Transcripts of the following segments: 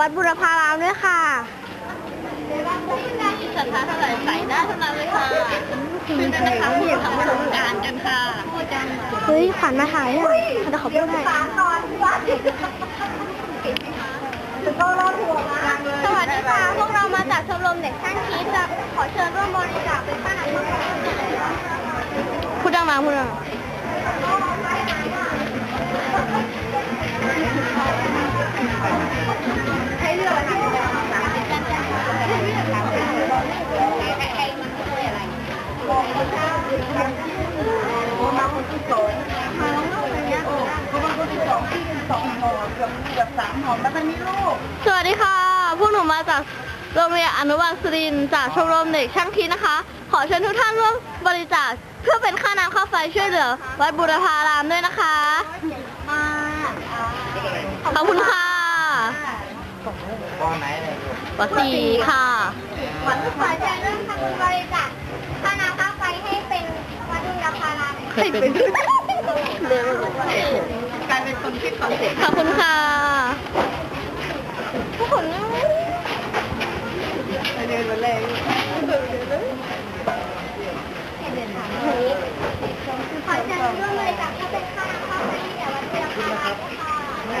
วัดบุรพารามด้วยค่ะศรัทธาเท่าไหร่ใส่ได้เท่านั้นเลยค่ะคือนะคะผู้ทำโครงการกันค่ะเฮ้ยขวัญมาถ่ายอะเดี๋ยวขอพูดให้สวัสดีค่ะ พวกเรามาจากชมรมเด็กช่างคิดจะขอเชิญร่วมบริจาคเป็นค่าน้ำค่าไฟพูดดังมาพูดดัง ให้เลือกอะไรมาลองเล่าเลยเนี่ยสวัสดีค่ะ พวกหนูมาจากโรงเรียนอนุบาลสุรินทร์จากชมรมเด็กช่างคิดนะคะ ขอเชิญทุกท่านร่วมบริจาคเพื่อเป็นค่าน้ำค่าไฟช่วยเหลือวัดบุรพารามด้วยนะคะมาขอบคุณค่ะ ปสีค่ะขอเชิญร่วมทำบริจาคค่าน้ำค่าไฟให้เป็นวัดบุรพารามเคยเป็นกลายเป็นคนคิดคอนเซ็ปต์ขอบคุณค่ะทุกคนนะเดินมาแรงขอเชิญร่วมบริจาคเพื่อเป็นค่าน้ำค่าไฟให้แก่วัดบุรพารามค่ะมื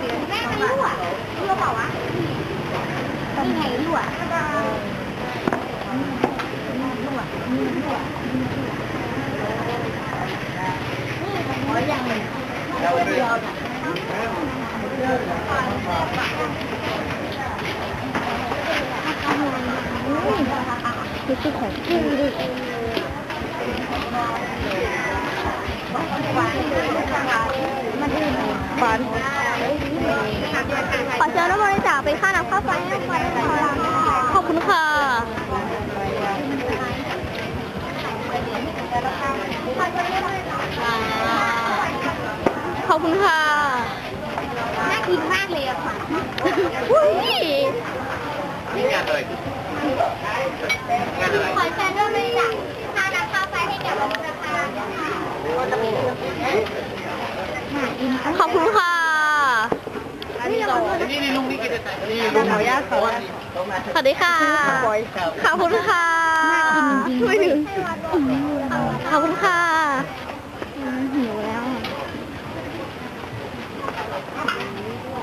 มันรั่วรั่วเปล่าวะนี่ไงรั่วขออย่างแล้วเรื่องคือชื่อของจริงดิมันอื่นฟัน ขอเชิญรับบริจาคเป็นค่าน้ำค่าไฟให้ไฟให้เรานะคะขอบคุณค่ะขอบคุณค่ะน่ากินมากเลยอะค่ะอุ้ยนี่งานเลยงานอะไรขอเชิญร่วมบริจาคค่าน้ำค่าไฟให้กับโรงพยาบาลขอบคุณค่ะ นี่นี่ลุงนี่กินแต่นี่ลุงญาติเขาตสวัสดีค่ะ ขอบคุณค่ะไม่ถึงขอบคุณค่ะหิวแล้ว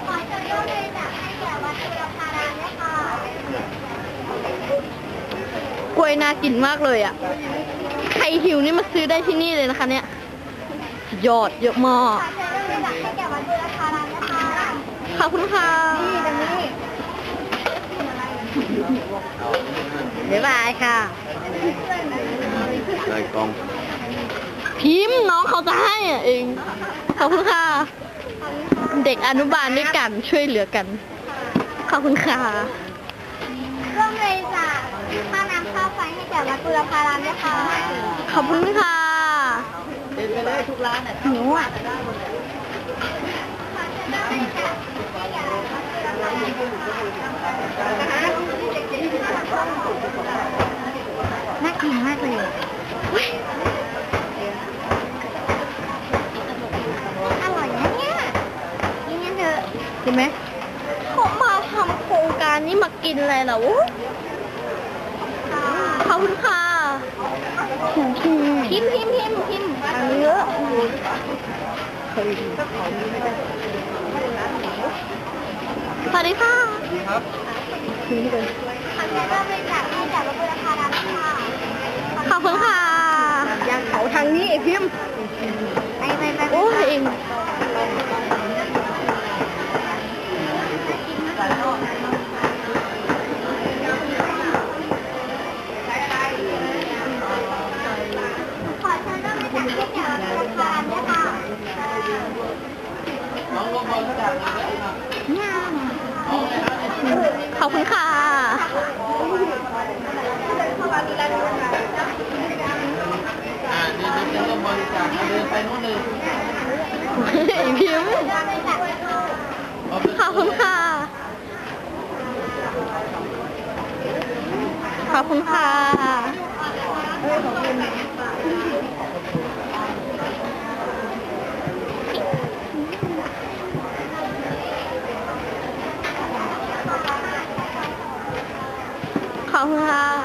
ขอเชิญร่วมบริจาคให้แก่วัดบุรพารามนะคะกล้วยน่ากินมากเลยอะ ใครหิวนี่มาซื้อได้ที่นี่เลยนะคะเนี่ย ยอดเยอะมาก ขอบคุณค่ะนี่ตรงนี้บ๊ายบายค่ะเลยกองพิมพ์น้องเขาจะให้อะเอง ขอบคุณค่ะ เด็กอนุบาลด้วยกันช่วยเหลือกัน ขอบคุณค่ะร่วมบริจาคค่าน้ำค่าไฟให้แก่วัดบุรพารามนะคะขอบคุณค่ะเป็นไปเลยทุกร้านอะหิวอะ น่ากินมากเลยอร่อยนะเนี่ยกินกันเถอะเห็นไหมผมมาทำโครงการนี้มากินอะไรเหรอขอบคุณค่ะถึงคิวพิมพ์พิมพ์พิมพ์พิมพ์อันเยอะสวัสดีค่ะ ทิ้งไปขอแนะนำบริจาคให้กับโรงพยค่ะขอบคุณค่ะ อย่างเขาทางนี้ไอพิมพ์ ขอบคุณค่ะขอบคุณค่ะ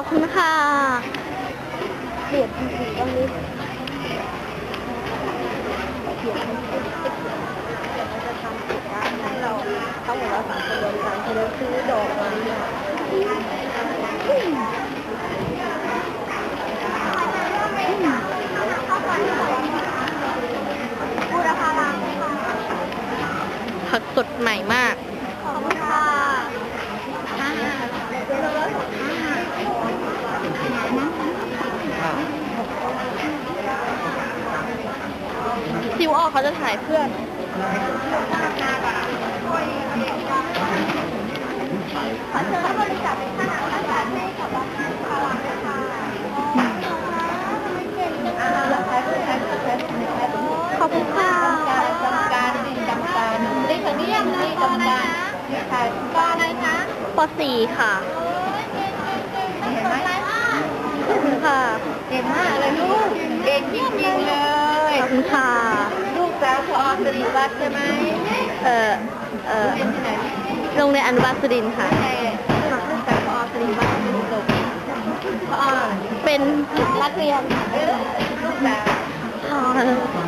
ขอบคุณค่ะเปลี่ยนตรงนี้ ค่ะ เห็นไหมค่ะเก่งมากเลยลูกเก่งจริงๆเลยขอบคุณค่ะ ลูกสาวของสิริวัฒน์ใช่ไหมเออเออเป็นที่นโรงเรียนอนุบาลสุรินทร์ค่ะลูกสาวพอสิริวัฒเป็นนักเรียนลูกสาวค่ะ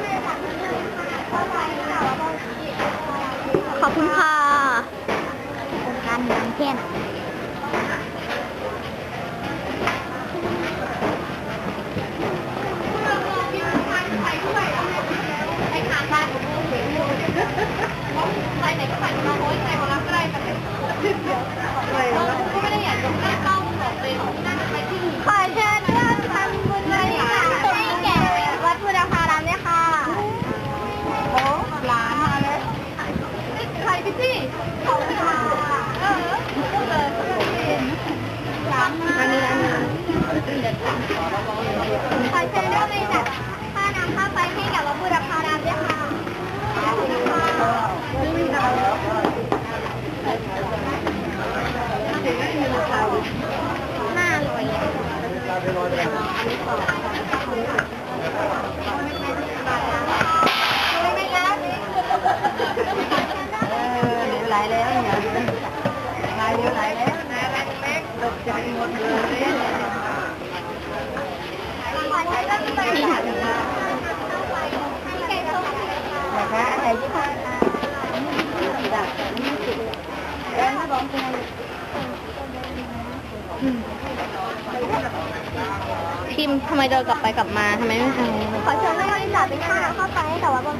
พิมทำไมเดินกลับไปกลับมาทำไมไม่ทำขอเชิญไม่บริจาคเป็นค่าเข้าไปแต่ว่าบน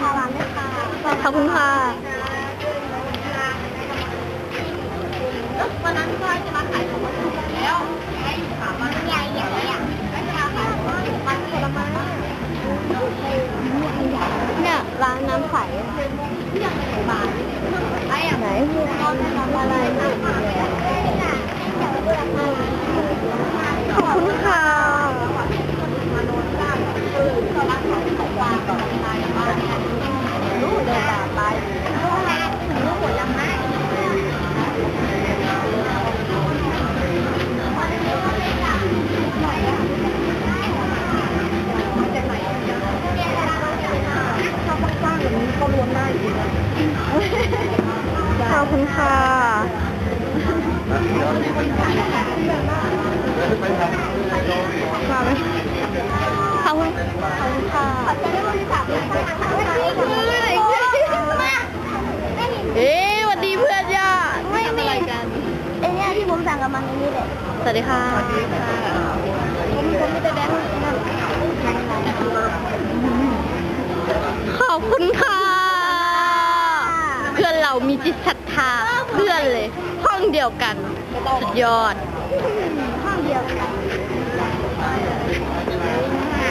ภาวะไม่ค่ะขอบคุณค่ะ วันนั้นก็จะมาขายของแล้วให้ถามว่าใหญ่ใหญ่อะไม่จะมาขายของมันผลไม้เนี่ยร้านน้ำใสไอ้ไหนพูดเขาจะทำอะไรนะขอบคุณค่ะ อบคุณค่ะ มาไหมขอบคุณขอบคุณค่ะขอจะได้บริจาคเป็นค่าน้ำค่าไฟให้กับวัดบุรพารามเอ๊ะสวัสดีเพื่อนย่าทำอะไรกันไอ้เนี่ยที่ผมสั่งกับมันนี่แหละสวัสดีค่ะผมผมไม่ได้แบงค์นั่นขอบคุณค่ะเพื่อนเรา มีจิตศรัทธาเพื่อนเลย ห้องเดียวกัน สุดยอด ห้องเดียวกัน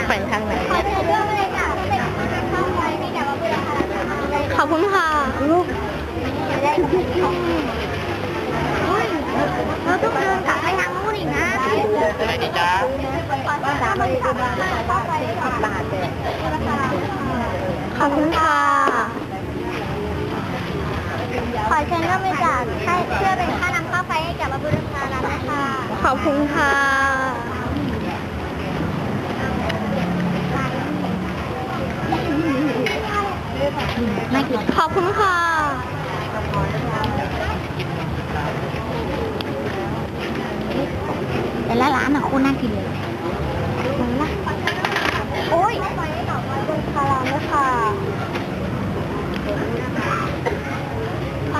แขวนทางไหนขอเชิญร่วมบริจาคเป็นค่าน้ำค่าไฟให้กับวัดบุรพารามด้วยขอบคุณค่ะลูกจะได้ของเราต้องเดินกลับไปทางนู้นอีกนะอะไรดีจ้าสามบริจาคเป็นค่าน้ำค่าไฟให้กับบาทเลยขอบคุณค่ะ ข อเชิญร่วมบริจาคให้เพื่อเป็นค่าน้ำค่าไฟให้กับวัดบุรพารามนะคะขอบคุณค่ะขอบคุณค่ะแต่ละร้านอะโคตรน่ากินเลยโอ้ยไฟให้กับวัดบุรพารามนะคะ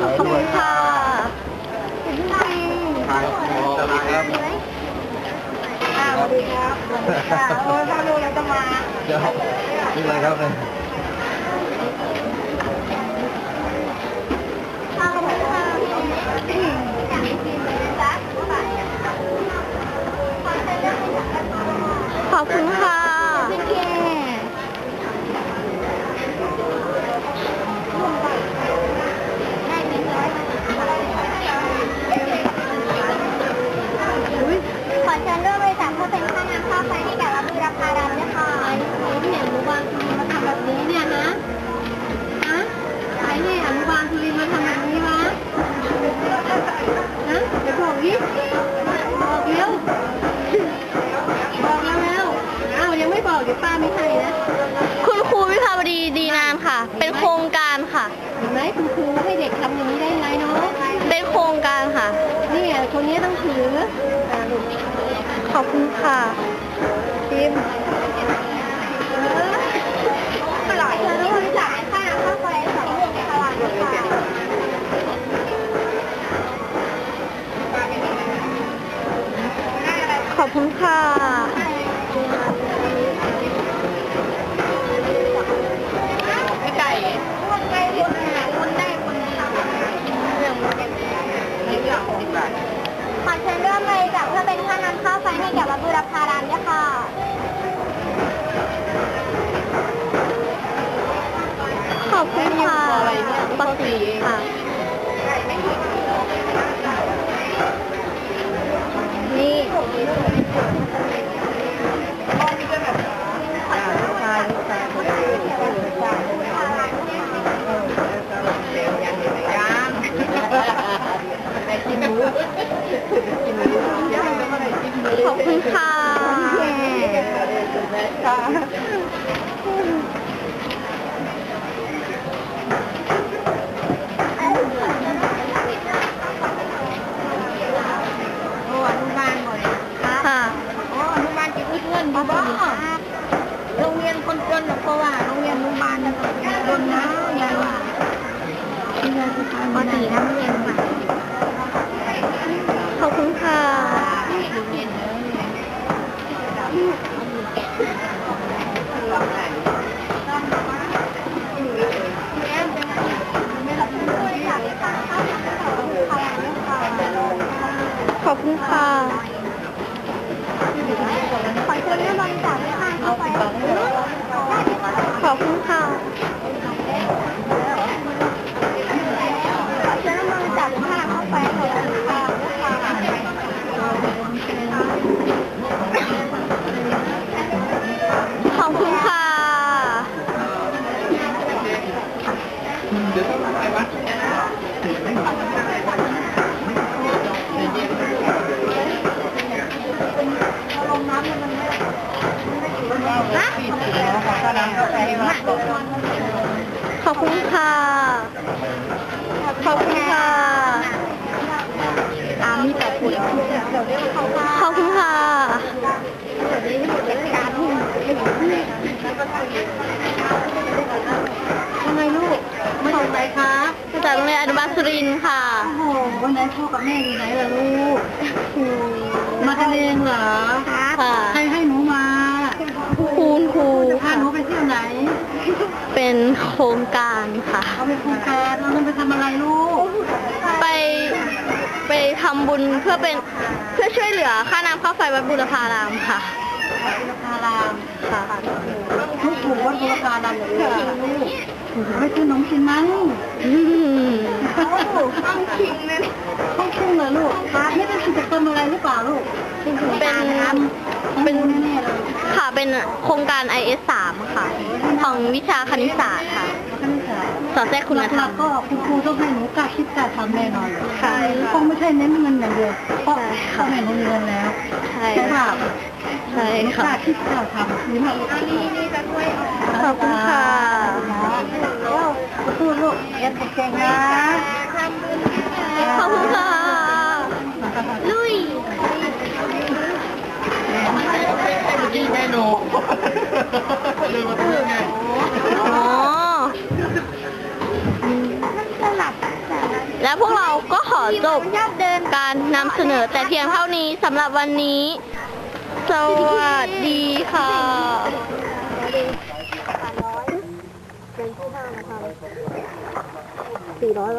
ขอบคุณค่ะถึงไหนสวัสดีครับสวัสดีครับโอ้ยพ่อดูแล้วจะมาเดี๋ยวนี่อะไรครับเนี่ยขอบคุณค่ะ ขอบคุณค่ะพิมพ์ตลอบริจาคค่าน้ำค่าไฟให้กับวัดบุรพาดค่ะขอบคุณค่ะ อบคุณค่ะค่ะโอ้อนุบาลก่อนค่ะโอ้อนุบาลจะเพื่อนบ้าโรงเรียนคนจนหรอกเพราะว่าโรงเรียนอนุบาลนะคนนะยายว่าปกตินะโรงเรียนอนุบาล ขอบคุณค่ะ ขอบคุณค่ะ ขอเชิญแม่บริจาคให้ค่ะเข้าไปขอบคุณค่ะ ขอเชิญแม่บริจาคให้เข้าไปขอบคุณค่ะขอบคุณค่ะ เดี๋ยวต้องไปวัด ถ้าน้ำเข้าไปให้วัดก่อนขอบคุณค่ะ ขอบคุณค่ะอามีแต่ปุ๋ยขอบคุณค่ะทำไมลูกมาจากไหนคะมาจากโรงเรียนอนุบาลสุรินทร์ค่ะ โอ้โหวันนั้นพ่อกับแม่อยู่ไหนล่ะลูก มากันเองเหรอ ค่ะ ใครให้หนูมา คุณครู พาหนูไปเที่ยวไหน เป็นโครงการค่ะเขาไปโครงการเราต้องไปทำอะไรลูกไปไปทำบุญเพื่อเป็นเพื่อช่วยเหลือค่าน้ำค่าไฟวัดบุรพารามค่ะ บุรพารามค่ะลูกถูกวัดบุรพารามเลยลูกไปซื้อขนมกินไหมอืมต้องคิงเลยต้องคิงเหรอลูกนี่เป็นกิจกรรมอะไรหรือเปล่าลูกเป็น เป็เป็นนแน่ๆเลยค่ะเป็นโครงการ IS 3ค่ะ ของวิชาคณิตศาสตร์ค่ะคณิตศาสตร์สอนแทรกคุณธรรม ก็คุณครูต้องให้หนูกล้าคิดกล้าทำแน่นอนเลยค่ะคงไม่ใช่เน้นเงินอย่างเดียวเพราะใช่ค่ะเขาให้หนูมีเงินแล้วใช่ใช่ป่ะใช่กค่ะล้าคิดกล้าทำนี่มากลูกนี่นี่จะช่วยขอบคุณค่ะพูดลูกเรียนเก่งๆนะ ยิ่งแม่หนูลืมมาพูดไงอ๋อและพวกเราก็ขอจบการนำเสนอแต่เพียงเท่านี้สำหรับวันนี้ สวัสดีค่ะ สี่ร้อย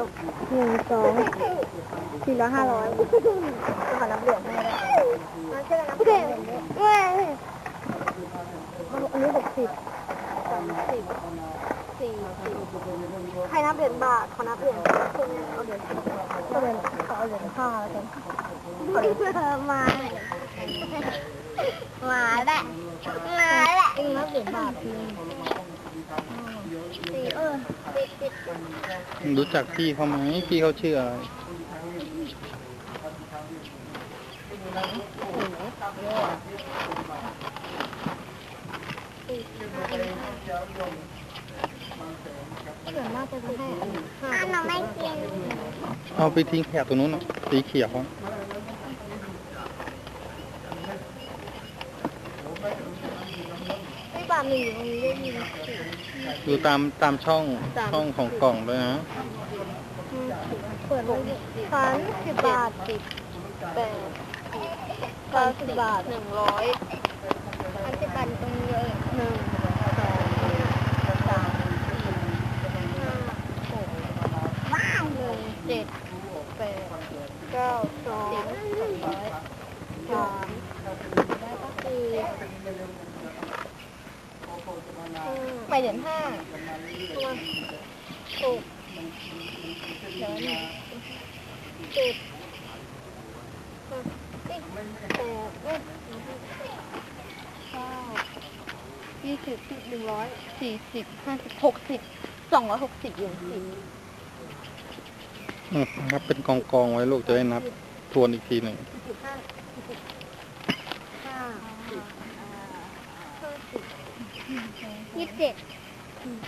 หนึ่งสองสี่ร้อยห้าร้อยขอนับเหรียญให้ได้พี่เก่งเว้ยอั นี้หกสิบสามสิบสี่สิบใครนับเหรียญบาทขอนับเหรียญคนเอาเหรียญสิบก็เป็นขอเอาเหรียญห้าแล้วกันเพื่อมามาแหละมาแหละนับเหรียญบาทสี่เออสิบสิบรู้จักพี่เขาไหมพี่เขาชื่ออะไร ส่วนมากจะให้อันห้าหนูไม่กินเอาไปทิ้งขยะตรงนู้นน่ะสีเขียวอะไม่บาทหนึ่งอยู่ตรงนี้ได้ยินดูตามตามช่องตาม ช่องของกล่องด้วยนะเปิดเลยพันสิบบาทสิบแปดเก้าสิบบาทหนึ่งร้อยพันสิบบาทตรงนี้เลยหนึ่งสองสามสี่ห้าหกว้าวหนึ่งเจ็ดแปดเก้าสองสองร้อยสามสี่ไปเหรียญห้าตัวหกเดี๋ยวหนึ่งเจ็ดห้าสิบแปดเอ็ดเก้ายี่สิบสิบหนึ่ งร้อยสี่สิบห้าสิบหกสิบสองร้อยหกสิบเหรียญสิบอืมนับเป็นกองกองไว้ลูกจะได้นับ ทวนอีกทีหนึ่งสิบห้าสิบห้าสิบยี่สิบเจ็ด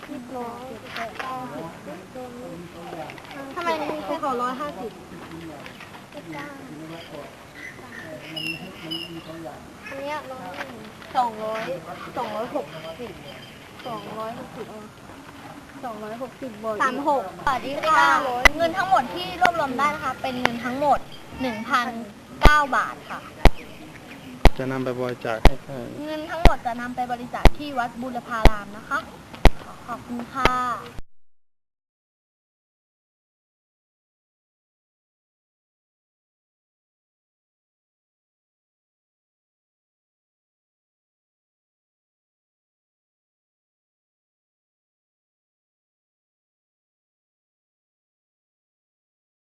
สิบร้อยทำไมมีภูเขาร้อยห้าสิบเก้าอันเนี้ยร้อยหนึ่ง สองร้อยสองร้อยหกสิบสองร้อยหกสิบเอาสองร้อยหกสิบบวกสามหกสวัสดีค่ะ เงินทั้งหมดที่รวบรวมได้นะคะ เป็นเงินทั้งหมดหนึ่งพันเก้าบาทค่ะ จะนำไปบริจาคให้ใครเงินทั้งหมดจะนำไปบริจาคที่วัดบุรพารามนะคะ ขอบคุณค่ะ